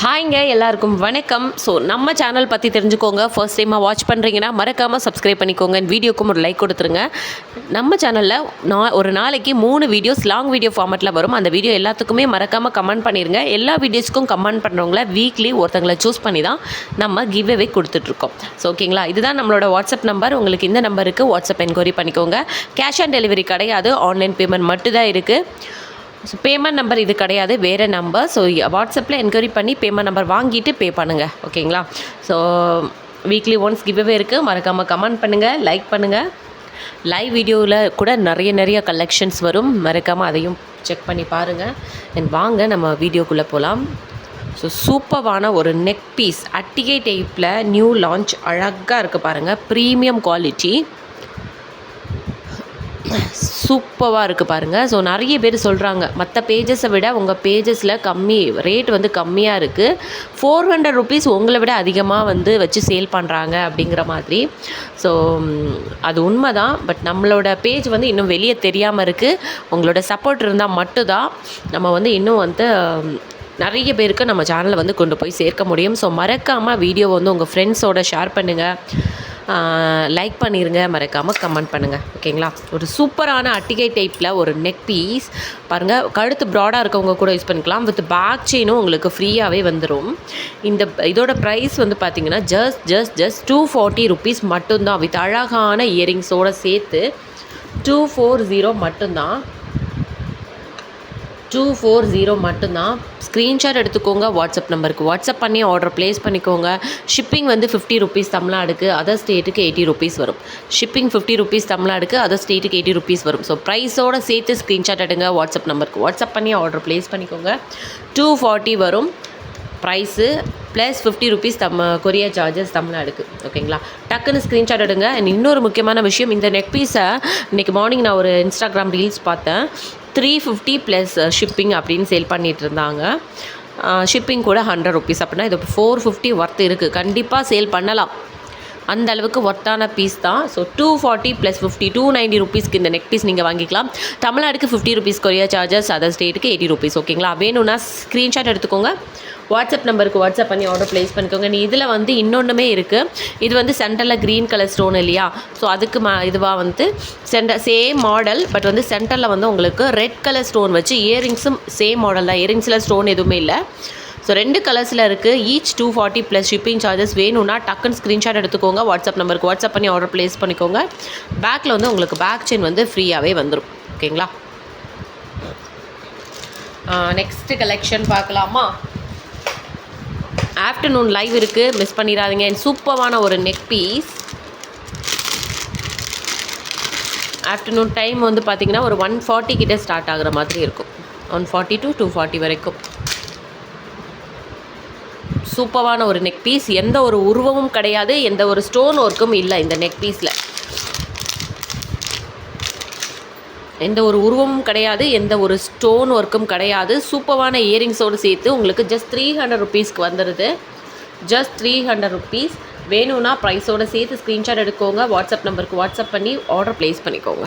ஹாய்ங்க எல்லாருக்கும் வணக்கம். ஸோ நம்ம சேனல் பற்றி தெரிஞ்சுக்கோங்க. ஃபர்ஸ்ட் டைமாக வாட்ச் பண்ணுறீங்கன்னா மறக்காமல் சப்ஸ்கிரைப் பண்ணிக்கோங்க. வீடியோக்கும் ஒரு லைக் கொடுத்துருங்க. நம்ம சேனலில் நான் ஒரு நாளைக்கு மூணு வீடியோஸ் லாங் வீடியோ ஃபார்மெட்டில் வரும். அந்த வீடியோ எல்லாத்துக்குமே மறக்காமல் கமெண்ட் பண்ணிடுங்க எல்லா வீடியோஸ்க்கும் கமெண்ட் பண்ணுறவங்கள வீக்லி ஒருத்தங்களை சூஸ் பண்ணி தான் நம்ம கிவ் அவே கொடுத்துட்ருக்கோம் ஸோ ஓகேங்களா இதுதான் நம்மளோட வாட்ஸ்அப் நம்பர் உங்களுக்கு இந்த நம்பருக்கு வாட்ஸ்அப் என்கொயரி பண்ணிக்கோங்க. கேஷ் ஆன் டெலிவரி கிடையாது. ஆன்லைன் பேமெண்ட் மட்டும்தான் இருக்குது ஸோ பேமெண்ட் நம்பர் இது கிடையாது வேறு நம்பர் ஸோ வாட்ஸ்அப்பில் என்கொயரி பண்ணி பேமெண்ட் நம்பர் வாங்கிட்டு பே பண்ணுங்கள் ஓகேங்களா ஸோ வீக்லி ஒன்ஸ் கிவ்வே இருக்குது மறக்காமல் கமெண்ட் பண்ணுங்கள் லைக் பண்ணுங்கள் லைவ் வீடியோவில் கூட நிறைய நிறைய கலெக்ஷன்ஸ் வரும். மறக்காமல் அதையும் செக் பண்ணி பாருங்கள் அண்ட் வாங்க நம்ம வீடியோக்குள்ளே போகலாம் ஸோ சூப்பரான ஒரு நெக் பீஸ் அட்டிகை டைப்பில் நியூ லான்ச் அழகாக இருக்குது பாருங்கள் ப்ரீமியம் குவாலிட்டி சூப்பராக இருக்குது பாருங்கள் ஸோ நிறைய பேர் சொல்கிறாங்க மற்ற பேஜஸை விட உங்கள் பேஜஸில் கம்மி ரேட் வந்து கம்மியாக இருக்குது ஃபோர் ஹண்ட்ரட் ருபீஸ் உங்களை விட அதிகமாக வந்து வச்சு சேல் பண்ணுறாங்க அப்படிங்கிற மாதிரி. ஸோ அது உண்மை தான் பட் நம்மளோட பேஜ் வந்து இன்னும் வெளியே தெரியாமல் இருக்குது உங்களோட சப்போர்ட் இருந்தால் மட்டும்தான் நம்ம வந்து இன்னும் வந்து நிறைய பேருக்கு நம்ம சேனலை வந்து கொண்டு போய் சேர்க்க முடியும். ஸோ மறக்காமல் வீடியோ வந்து உங்கள் ஃப்ரெண்ட்ஸோட ஷேர் பண்ணுங்கள் லைக் பண்ணிடுங்க மறக்காமல் கமெண்ட் பண்ணுங்கள் ஓகேங்களா ஒரு சூப்பரான அட்டிகை டைப்பில் ஒரு நெக் பீஸ் பாருங்கள் கழுத்து ப்ராடாக இருக்கவங்க கூட யூஸ் பண்ணிக்கலாம். வித் பேக் செயினும் உங்களுக்கு ஃப்ரீயாகவே வந்துடும் இந்த இதோட ப்ரைஸ் வந்து பார்த்தீங்கன்னா just just just two forty rupees மட்டும்தான். வித் அழகான இயரிங்ஸோடு சேர்த்து டூ ஃபோர் ஜீரோ மட்டும்தான். டூ ஃபோர் ஜீரோ மட்டும்தான். ஸ்க்ரீன்ஷாட் எடுத்துக்கோங்க வாட்ஸ்அப் நம்பருக்கு வாட்ஸ்அப் பண்ணி ஆர்டர் ப்ளேஸ் பண்ணிக்கோங்க. ஷிப்பிங் வந்து ஃபிஃப்டி ருபீஸ் தமிழ்நாடுக்கு அதர் ஸ்டேட்டுக்கு எயிட்டி ருபீஸ் வரும். ஷிப்பிங் ஃபிஃப்டி ருபீஸ் தமிழ்நாடுக்கு அதர் ஸ்டேட்டுக்கு எயிட்டி ருபீஸ் வரும். ஸோ ப்ரைஸோடு சேர்த்து ஸ்க்ரீன்ஷாட் எடுங்க வாட்ஸ்அப் நம்பருக்கு வாட்ஸ்அப் பண்ணி ஆர்டர் ப்ளேஸ் பண்ணிக்கோங்க. டூ ஃபார்ட்டி வரும். ப்ரைஸு ப்ளஸ் ஃபிஃப்டி ருபீஸ் தம் கொரியர் சார்ஜஸ் தமிழ்நாடுக்கு. ஓகேங்களா டக்குன்னு ஸ்க்ரீன்ஷாட் எடுங்க. அண்ட் இன்னொரு முக்கியமான விஷயம் இந்த நெக் பீஸை இன்றைக்கி மார்னிங் நான் ஒரு இன்ஸ்டாகிராம் ரீல்ஸ் பார்த்தேன். த்ரீ ஃபிஃப்டி ப்ளஸ் ஷிப்பிங் அப்படின்னு சேல் பண்ணிகிட்டு இருந்தாங்க ஷிப்பிங் uh, கூட ஹண்ட்ரட் ருபீஸ் அப்படின்னா இது ஃபோர் ஃபிஃப்டி ஒர்த் இருக்குது கண்டிப்பாக சேல் பண்ணலாம். அந்த அளவுக்கு ஒர்த்தான பீஸ் தான். So two forty plus fifty two ninety ருபீஸ்க்கு இந்த நெக் பீஸ் நீங்கள் வாங்கிக்கலாம். தமிழ்நாடுக்கு fifty rupees courier charges other ஸ்டேட்டுக்கு எயிட்டி ருபீஸ் ஓகேங்களா வேணும்னா ஸ்க்ரீன்ஷாட் எடுத்துக்கோங்க. வாட்ஸ்அப் நம்பருக்கு வாட்ஸ்அப் பண்ணி ஆர்டர் ப்ளேஸ் பண்ணிக்கோங்க. நீ இதில் வந்து இன்னொன்றுமே இருக்குது இது வந்து சென்டரில் க்ரீன் கலர் ஸ்டோன் இல்லையா? ஸோ அதுக்கு மா இதுவாக வந்து சென்டர் சேம் மாடல் பட் வந்து சென்டரில் வந்து உங்களுக்கு ரெட் கலர் ஸ்டோன் வச்சு இயரிங்ஸும் சேம் மாடல் தான். இயரிங்ஸில் ஸ்டோன் எதுவுமே இல்லை. ஸோ ரெண்டு கலர்ஸில் இருக்குது each two forty plus shipping charges வேணும்னா டக்குன்னு ஸ்க்ரீன்ஷாட் எடுத்துக்கோங்க. வாட்ஸ்அப் நம்பருக்கு வாட்ஸ்அப் பண்ணி ஆர்டர் ப்ளேஸ் பண்ணிக்கோங்க. பேக்கில் வந்து உங்களுக்கு பேக் செயின் வந்து ஃப்ரீயாகவே வந்துடும் ஓகேங்களா நெக்ஸ்ட்டு கலெக்ஷன் பார்க்கலாமா? ஆஃப்டர்நூன் லைவ் இருக்குது மிஸ் பண்ணிடாதீங்க. அண்ட் சூப்பரான ஒரு நெக் பீஸ் ஆஃப்டர்நூன் டைம் வந்து பார்த்திங்கன்னா ஒரு ஒன் ஃபார்ட்டி கிட்டே ஸ்டார்ட் ஆகுற மாதிரி இருக்கும். One forty to two forty வரைக்கும். சூப்பரான ஒரு நெக் பீஸ் எந்த ஒரு உருவமும் கிடையாது எந்த ஒரு ஸ்டோன் ஒர்க்கும் இல்லை இந்த நெக் பீஸில் எந்த ஒரு உருவமும் கிடையாது எந்த ஒரு ஸ்டோன் ஒர்க்கும் கிடையாது. சூப்பரான இயரிங்ஸோடு சேர்த்து உங்களுக்கு ஜஸ்ட் த்ரீ ஹண்ட்ரட் ருபீஸ்க்கு வந்துடுது ஜஸ்ட் த்ரீ ஹண்ட்ரட் ருபீஸ் வேணும்னா ப்ரைஸோடு சேர்த்து ஸ்க்ரீன்ஷாட் எடுக்கோங்க. வாட்ஸ்அப் நம்பருக்கு வாட்ஸ்அப் பண்ணி ஆர்டர் ப்ளேஸ் பண்ணிக்கோங்க.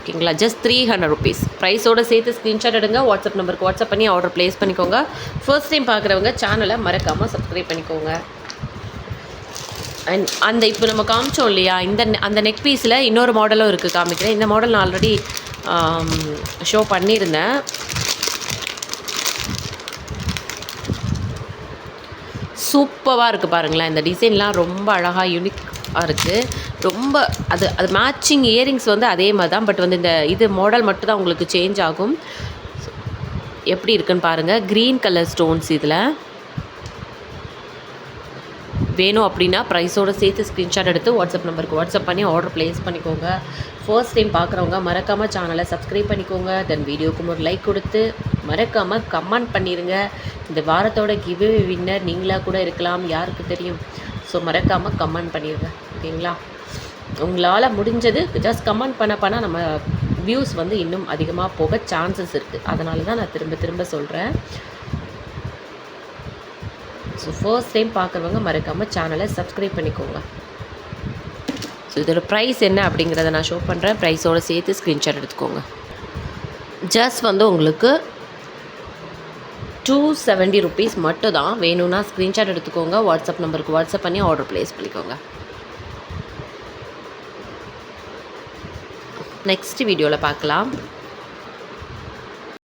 ஓகேங்களா? ஜஸ்ட் த்ரீ ஹண்ட்ரட் ருபீஸ் ப்ரைஸோடு சேர்த்து ஸ்க்ரீன்ஷாட் எடுங்க. வாட்ஸ்அப் நம்பருக்கு வாட்ஸ்அப் பண்ணி ஆர்டர் ப்ளேஸ் பண்ணிக்கோங்க. ஃபர்ஸ்ட் டைம் பார்க்குறவங்க சேனலை மறக்காமல் சப்ஸ்கிரைப் பண்ணிக்கோங்க. அண்ட் அந்த இப்போ நம்ம காமிச்சோம் இல்லையா? இந்த அந்த நெக் பீஸில் இன்னொரு மாடலும் இருக்குது காமிக்கிறேன். இந்த மாடல் நான் ஆல்ரெடி ஷோ um, பண்ணியிருந்தேன். சூப்பராக இருக்குது பாருங்களேன். இந்த டிசைன்லாம் ரொம்ப அழகாக யூனிக் இருக்குது ரொம்ப அது அது மேட்சிங் இயரிங்ஸ் வந்து அதே மாதிரி தான் பட் வந்து இந்த இது மாடல் மட்டும் தான் உங்களுக்கு சேஞ்ச் ஆகும். எப்படி இருக்குன்னு பாருங்கள் க்ரீன் கலர் ஸ்டோன்ஸ் இதில். வேணும் அப்படின்னா ப்ரைஸோடு சேர்த்து ஸ்க்ரீன்ஷாட் எடுத்து வாட்ஸ்அப் நம்பருக்கு வாட்ஸ்அப் பண்ணி ஆர்டர் ப்ளேஸ் பண்ணிக்கோங்க. ஃபர்ஸ்ட் டைம் பார்க்குறவங்க மறக்காமல் சேனலை சப்ஸ்கிரைப் பண்ணிக்கோங்க. தென் வீடியோக்கும் ஒரு லைக் கொடுத்து மறக்காமல் கமெண்ட் பண்ணிடுங்க இந்த வாரத்தோட கிவ் வின்னர் நீங்களாக கூட இருக்கலாம். யாருக்கு தெரியும்? ஸோ மறக்காமல் கமெண்ட் பண்ணிடுங்க ஓகேங்களா? உங்களால் முடிஞ்சது ஜஸ்ட் கமெண்ட் பண்ண பண்ண நம்ம வியூஸ் வந்து இன்னும் அதிகமாக போக சான்சஸ் இருக்குது அதனால தான் நான் திரும்ப திரும்ப சொல்கிறேன் ஸோ ஃபர்ஸ்ட் டைம் பார்க்குறவங்க மறக்காமல் சேனலை சப்ஸ்கிரைப் பண்ணிக்கோங்க. ஸோ இதோட ப்ரைஸ் என்ன அப்படிங்கிறத நான் ஷோ பண்ணுறேன் ப்ரைஸோடு சேர்த்து ஸ்க்ரீன்ஷாட் எடுத்துக்கோங்க. ஜஸ்ட் வந்து உங்களுக்கு டூ செவன்ட்டி ருபீஸ் மட்டும் தான் வேணும்னா ஸ்க்ரீன்ஷாட் எடுத்துக்கோங்க. வாட்ஸ்அப் நம்பருக்கு வாட்ஸ்அப் பண்ணி ஆர்டர் ப்ளேஸ் பண்ணிக்கோங்க. நெக்ஸ்ட் வீடியோவில் பார்க்கலாம்.